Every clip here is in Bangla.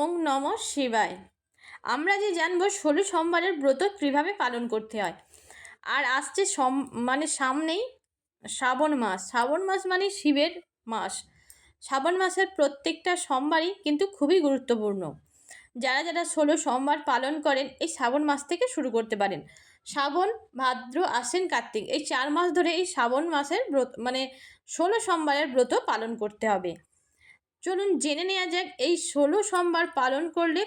ওং নম শিবায়। আমরা যে জানব ষোলো সোমবারের ব্রত কীভাবে পালন করতে হয়। আর আসছে সম মানে সামনেই শ্রাবণ মাস। শ্রাবণ মাস মানে শিবের মাস। শ্রাবণ মাসের প্রত্যেকটা সোমবারই কিন্তু খুবই গুরুত্বপূর্ণ। যারা যারা ষোলো সোমবার পালন করেন, এই শ্রাবণ মাস থেকে শুরু করতে পারেন। শ্রাবণ, ভাদ্র আশ্বিন কার্তিক। এই চার মাস ধরে এই শ্রাবণ মাসের ব্রত মানে ষোলো সোমবারের ব্রত পালন করতে হবে। চলুন জেনে নেওয়া যাক এই ষোলো সোমবার পালন করলে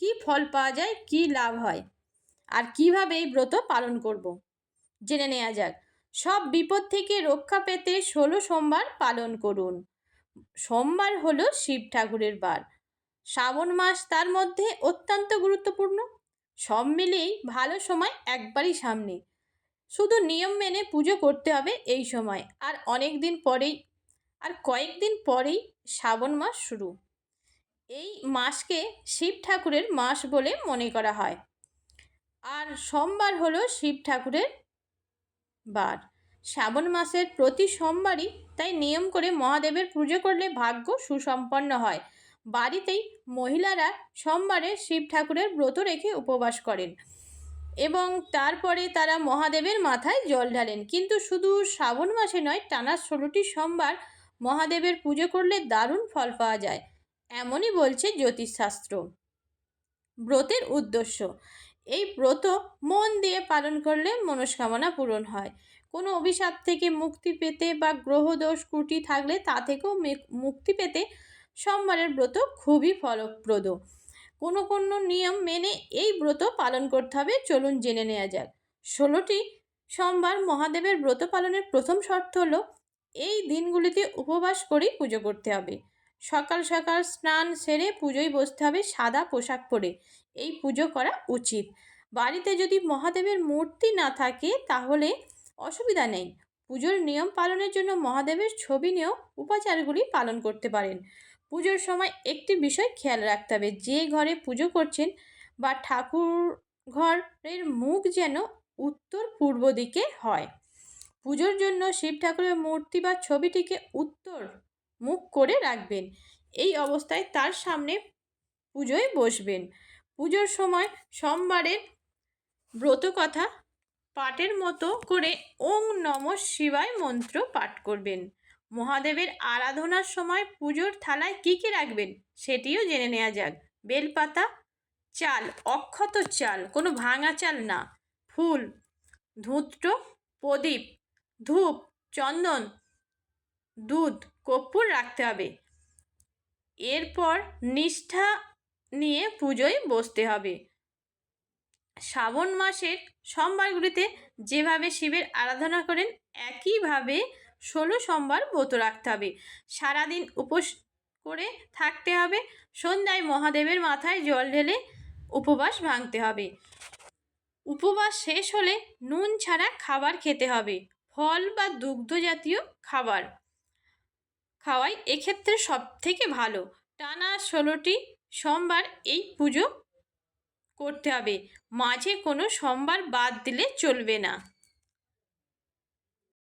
কি ফল পাওয়া যায়, কি লাভ হয় আর কীভাবে এই ব্রত পালন করব। জেনে নেওয়া যাক। সব বিপদ থেকে রক্ষা পেতে ষোলো সোমবার পালন করুন। সোমবার হলো শিব ঠাকুরের বার। শ্রাবণ মাস তার মধ্যে অত্যন্ত গুরুত্বপূর্ণ। সব মিলিয়েই ভালো সময় একবারই সামনে। শুধু নিয়ম মেনে পুজো করতে হবে এই সময়। আর অনেক দিন পরেই আর কয়েকদিন পরেই শ্রাবণ মাস শুরু। এই মাসকে শিব ঠাকুরের মাস বলে মনে করা হয়। আর সোমবার হলো শিব ঠাকুরের বার। শ্রাবণ মাসের প্রতি সোমবারই তাই নিয়ম করে মহাদেবের পুজো করলে ভাগ্য সুসম্পন্ন হয়। বাড়িতেই মহিলারা সোমবারে শিব ঠাকুরের ব্রত রেখে উপবাস করেন এবং তারপরে তারা মহাদেবের মাথায় জল ঢালেন। কিন্তু শুধু শ্রাবণ মাসে নয়, টানা ষোলোটি সোমবার মহাদেবের পুজো করলে দারুণ ফল পাওয়া যায়। এমনই বলছে জ্যোতিষশাস্ত্র। ব্রতের উদ্দেশ্য। এই ব্রত মন দিয়ে পালন করলে মনস্কামনা পূরণ হয়। কোনো অভিশাপ থেকে মুক্তি পেতে বা গ্রহদোষ ত্রুটি থাকলে তা থেকেও মুক্তি পেতে সোমবারের ব্রত খুবই ফলপ্রদ। কোনো কোনো নিয়ম মেনে এই ব্রত পালন করতে হবে, চলুন জেনে নেওয়া যাক। ষোলোটি সোমবার মহাদেবের ব্রত পালনের প্রথম শর্ত হলো এই দিনগুলিতে উপবাস করেই পুজো করতে হবে। সকাল সকাল স্নান সেরে পুজোয় বসতে হবে সাদা পোশাক পরে। এই পুজো করা উচিত। বাড়িতে যদি মহাদেবের মূর্তি না থাকে তাহলে অসুবিধা নেই। পুজোর নিয়ম পালনের জন্য মহাদেবের ছবি নিয়েও উপাচারগুলি পালন করতে পারেন। পুজোর সময় একটি বিষয় খেয়াল রাখতে হবে, যে ঘরে পুজো করছেন বা ঠাকুর ঘরের মুখ যেন উত্তর পূর্ব দিকে হয়। পুজোর জন্য শিব ঠাকুরের মূর্তি বা ছবিটিকে উত্তর মুখ করে রাখবেন। এই অবস্থায় তার সামনে পুজোয় বসবেন। পুজোর সময় সোমবারের ব্রত কথা পাঠের মতো করে ওং নম শিবায় মন্ত্র পাঠ করবেন। মহাদেবের আরাধনার সময় পুজোর থালায় কী কী রাখবেন সেটিও জেনে নেওয়া যাক। বেলপাতা, চাল, অক্ষত চাল, কোনো ভাঙা চাল না। ফুল, ধূত্র, প্রদীপ ধূপ, চন্দন, দুধ কর্পূর রাখতে হবে। এরপর নিষ্ঠা নিয়ে পুজোয় বসতে হবে। শ্রাবণ মাসের সোমবারগুলিতে যেভাবে শিবের আরাধনা করেন, একইভাবে ষোলো সোমবার ব্রত রাখতে হবে। সারাদিন উপোস করে থাকতে হবে, সন্ধ্যায় মহাদেবের মাথায় জল ঢেলে উপবাস ভাঙতে হবে। উপবাস শেষ হলে নুন ছাড়া খাবার খেতে হবে। ফল বা দুগ্ধ জাতীয় খাবার খাওয়াই এক্ষেত্রে সব থেকে ভালো। টানা ষোলোটি সোমবার এই পুজো করতে হবে। মাঝে কোনো সোমবার বাদ দিলে চলবে না।